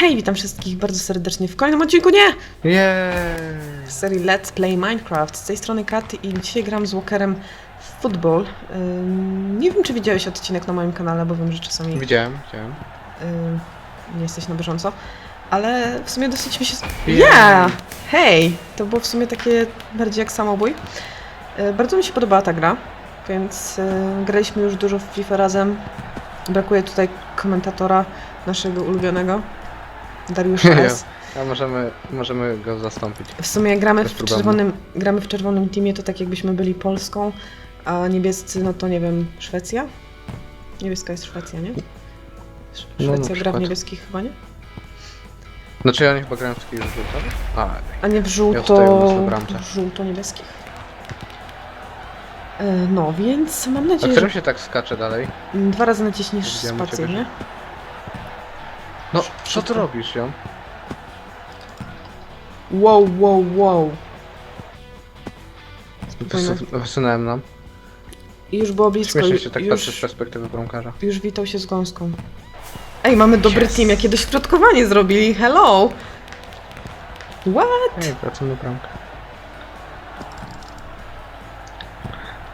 Hej, witam wszystkich bardzo serdecznie w kolejnym odcinku, nie! Jej! W serii Let's Play Minecraft. Z tej strony Kat i dzisiaj gram z Walkerem w football. Ym, nie wiem, czy widziałeś odcinek na moim kanale, bo wiem, że czasami Widziałem, widziałem. ym, nie jesteś na bieżąco. Ale w sumie dosyć mi się... Jej. Yeah! Hej! To było w sumie takie bardziej jak samobój. Y, Bardzo mi się podobała ta gra, więc y, graliśmy już dużo w FIFA razem. Brakuje tutaj komentatora naszego ulubionego, Dariusza S. A możemy, możemy go zastąpić. W sumie gramy Bez w, problemu. czerwonym, gramy w czerwonym teamie, to tak jakbyśmy byli Polską, a niebiescy, no to nie wiem, Szwecja? Niebieska jest Szwecja, nie? Sz- No, na Szwecja gra w przykład. niebieskich chyba, nie? Znaczy oni chyba grają w takich żółtowych? A, A nie w Ja stoję u nas żółto... na bramce. w żółto-niebieskich. E, No, więc mam a nadzieję, którym że się tak skacze dalej? dwa razy naciśniesz Widziałem u spację, nie? No, Co ty robisz, ją? Wow, wow, wow. Spokojnie. Wys- Wysunąłem nam. I już było blisko, Śmiesznie już, się tak patrzy z już, perspektywy bramkarza. już witał się z gąską. Ej, mamy dobry Yes. team, jakie dośrodkowanie zrobili, hello! What? Ej, wracam do bramkę.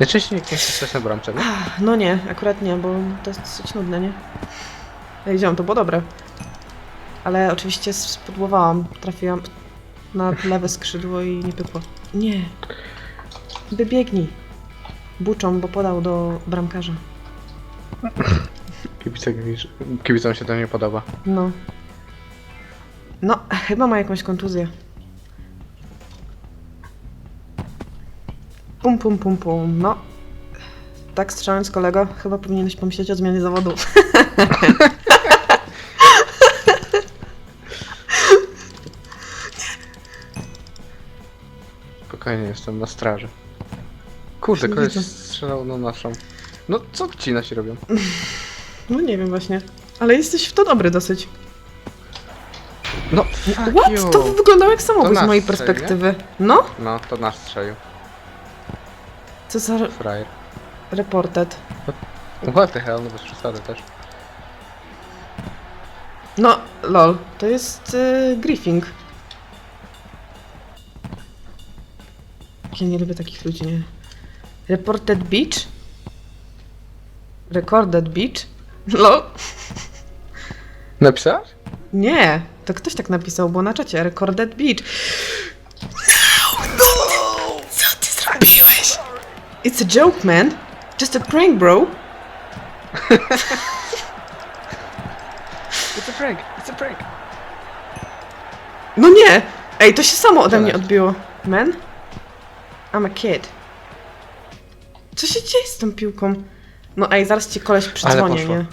Najczęściej nie chcesz stać na bramce, nie? Ach, No nie, akurat nie, bo to jest dosyć nudne, nie? Ej, ziom, to było dobre. Ale oczywiście spudłowałam, trafiłam na lewe skrzydło i nie pykło. Nie. Wybiegnij. Buczą, bo podał do bramkarza. Kibice, kibicom się to nie podoba. No. No, chyba ma jakąś kontuzję. Pum, pum, pum, pum. No. Tak strzelając kolego, chyba powinieneś pomyśleć o zmianie zawodu. Spokojnie, jestem na straży. Kurde, Nie koleś widzę. strzelał na naszą. No, co ci nasi robią? No nie wiem właśnie. Ale jesteś w to dobry dosyć. No, fuck What? you. To wyglądało jak To z nas mojej strzeli, perspektywy. No? No, to nas strzelił. Co za re- Frajer. reported. What the hell, no bez przesady też. No, lol. To jest y, griefing. Ja nie lubię takich ludzi, nie. Reported beach? Recorded beach? Lol. Napisałeś? Nie, to ktoś tak napisał, było na czacie. Recorded beach. No, no! Co ty zrobiłeś? It's a joke, man. Just a prank, bro. It's a prank, it's a prank. No nie! Ej, to się samo ode mnie odbiło. Man? I'm a kid. Co się dzieje z tą piłką? No ej, zaraz ci koleś przydzwonię, poszło. nie?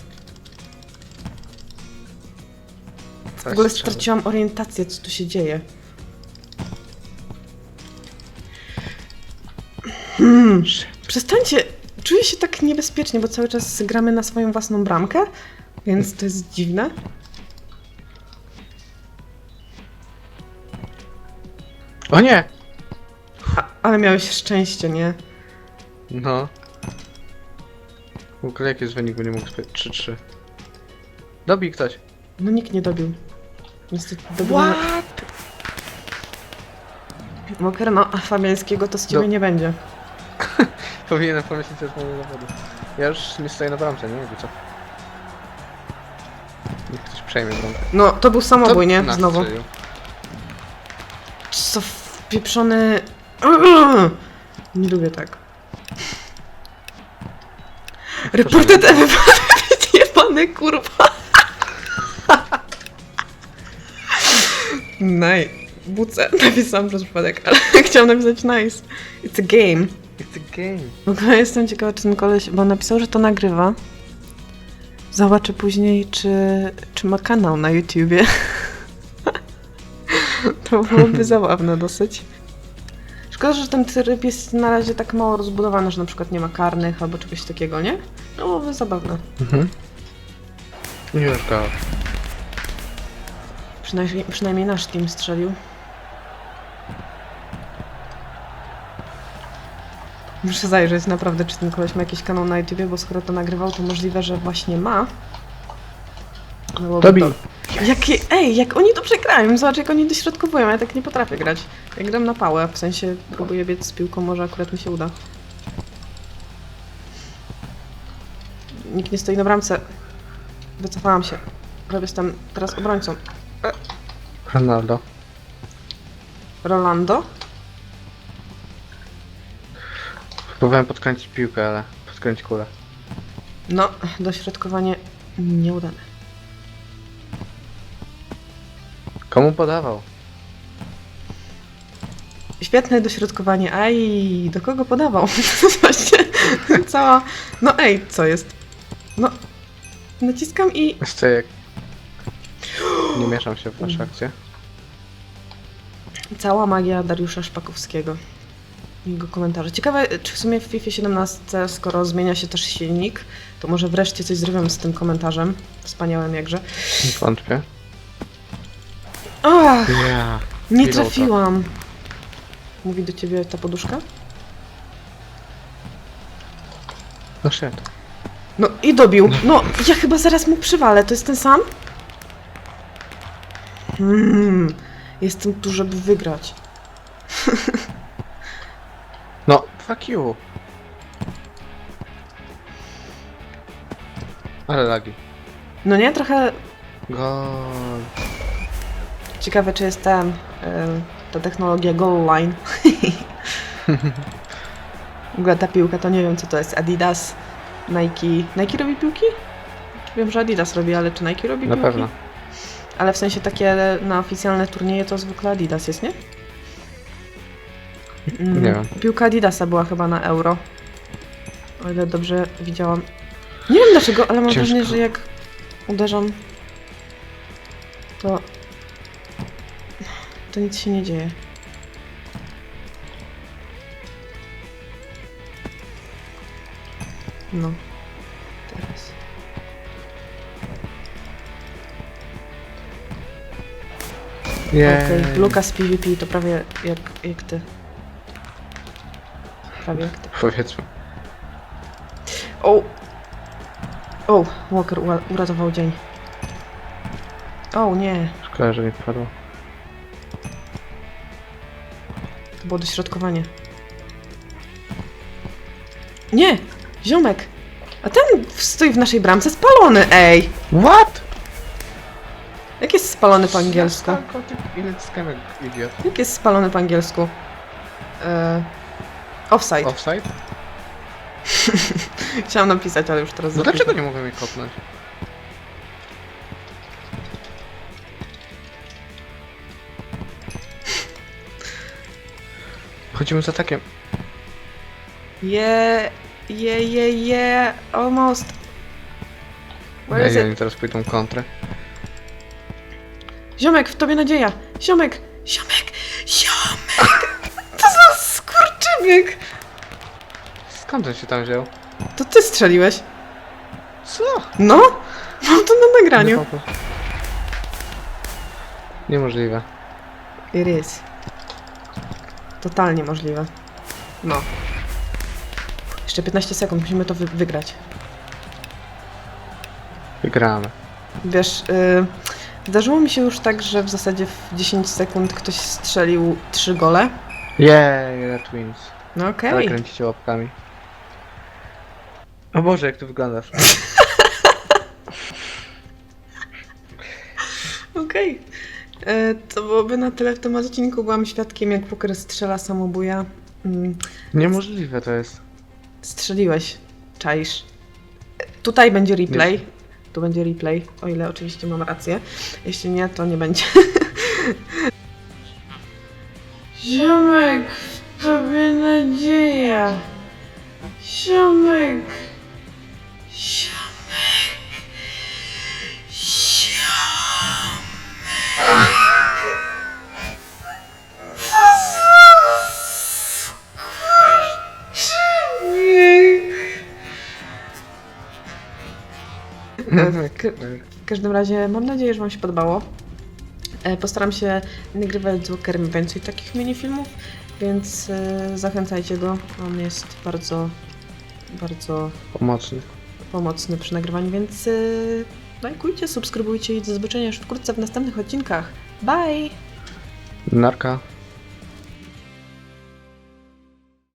W ogóle straciłam orientację, co tu się dzieje. Hmm. Przestańcie, czuję się tak niebezpiecznie, bo cały czas gramy na swoją własną bramkę, więc to jest dziwne. O nie! Ale miałeś szczęście, nie? No. W ogóle jaki jest wynik, bo nie mógł spać. 3-3. Dobij ktoś. No nikt nie dobił. Niestety dobił What? Walker, no, a Fabiańskiego to z ciebie No. nie będzie. Powinienem pomyśleć też moje zawody. Ja już nie stoję na bramce, nie? Jakby co. Niech ktoś przejmie bramkę. No, to był samobój, nie? Znowu. strzelił. Co wpieprzony... Nie lubię tak. Reported everybody, jebany kurwa. Nice. Buce napisałam przez przypadek, ale chciałam napisać nice. It's a game. It's a game. W ogóle jestem ciekawa, czy ten koleś, bo napisał, że to nagrywa. Zobaczę później, czy, czy ma kanał na YouTubie. to byłoby zabawne dosyć. Szkoda, że ten tryb jest na razie tak mało rozbudowany, że na przykład nie ma karnych albo czegoś takiego, nie? No, byłoby zabawne. Mhm. Już go. Przynajmniej, przynajmniej nasz team strzelił. Muszę zajrzeć naprawdę, czy ten koleś ma jakiś kanał na YouTubie, bo skoro to nagrywał, to możliwe, że właśnie ma. Byłoby Dobij. to- Jakie, ej, jak oni dobrze grają, zobacz jak oni dośrodkowują, ja tak nie potrafię grać. Ja gram na pałę, w sensie próbuję biec z piłką, może akurat mi się uda. Nikt nie stoi na bramce. Wycofałam się. Robię jestem teraz obrońcą. Ronaldo. Rolando? Próbowałem podkręcić piłkę, ale podkręcić kulę. No, dośrodkowanie nieudane. Komu podawał? Świetne dośrodkowanie. Aj, do kogo podawał? Właśnie cała... No ej, co jest? No, naciskam i... Jeszcze jak... Nie mieszam się w wasze akcje. Cała magia Dariusza Szpakowskiego. Jego komentarze. Ciekawe, czy w sumie w FIFA 17, skoro zmienia się też silnik, to może wreszcie coś zrobią z tym komentarzem. Wspaniałym jakże. Wątpię. Ach, Ja. nie Pilota. trafiłam. Mówi do ciebie ta poduszka? No shit. No i dobił. No, ja chyba zaraz mu przywalę. To jest ten sam? Hmm, jestem tu, żeby wygrać. No, fuck you. Ale lagi. No nie, trochę. Ciekawe, czy jest ten, ta technologia goal line. w ogóle ta piłka to nie wiem, co to jest. Adidas, Nike. Nike robi piłki? Wiem, że Adidas robi, ale czy Nike robi Na piłki? pewno. Ale w sensie takie na oficjalne turnieje to zwykle Adidas jest, nie? Mm, Nie wiem. Piłka Adidasa była chyba na euro. O ile dobrze widziałam. Nie wiem dlaczego, ale mam Ciężko. wrażenie, że jak uderzam, to. To nic się nie dzieje. No. Teraz. Okej. Lukas PvP to prawie jak, jak ty. Prawie jak ty. Powiedzmy. O! O! Walker ura- uratował dzień. O nie, Szkoda, że nie wpadło. Było dośrodkowanie. Nie! Ziomek! A ten stoi w naszej bramce spalony, ej! What? Jak jest spalony po angielsku? Ile skamek, idiot? Jak jest spalony po angielsku? E, offside. Offside? Chciałam napisać, ale już teraz No dlaczego nie mogłem jej kopnąć? Chodzimy za takiem. Yeah, yeah, yeah, yeah, almost. Where is Ej, it? oni teraz pójdą kontrę. Ziomek, w tobie nadzieja! Ziomek! Ziomek! Ziomek! To za skurczybyk! Skąd on się tam wziął? To ty strzeliłeś. Co? No? Mam to na nagraniu. Niemożliwe. It is. Totalnie możliwe. No. Jeszcze 15 sekund, musimy to wy wygrać. Wygramy. Wiesz, yy, zdarzyło mi się już tak, że w zasadzie w 10 sekund ktoś strzelił 3 gole. Jej, Red Twins. No okej. Okay. kręcicie łapkami. O Boże, jak ty wyglądasz. Okej. E, To byłoby na tyle w tym odcinku. Byłam świadkiem, jak Walker strzela samobuja. Mm, Niemożliwe to jest. Strzeliłeś. Czaisz. E, Tutaj będzie replay. Tu będzie replay, o ile oczywiście mam rację. Jeśli nie, to nie będzie. Ziomek, w tobie nadzieja. Ziomek. Ziomek. W każdym razie mam nadzieję, że Wam się podobało. E, Postaram się nagrywać z Walkerem więcej takich minifilmów, więc e, zachęcajcie go. On jest bardzo, bardzo Pomocny. pomocny przy nagrywaniu, więc e, Lajkujcie, subskrybujcie i do zobaczenia już wkrótce w następnych odcinkach. Bye! Narka.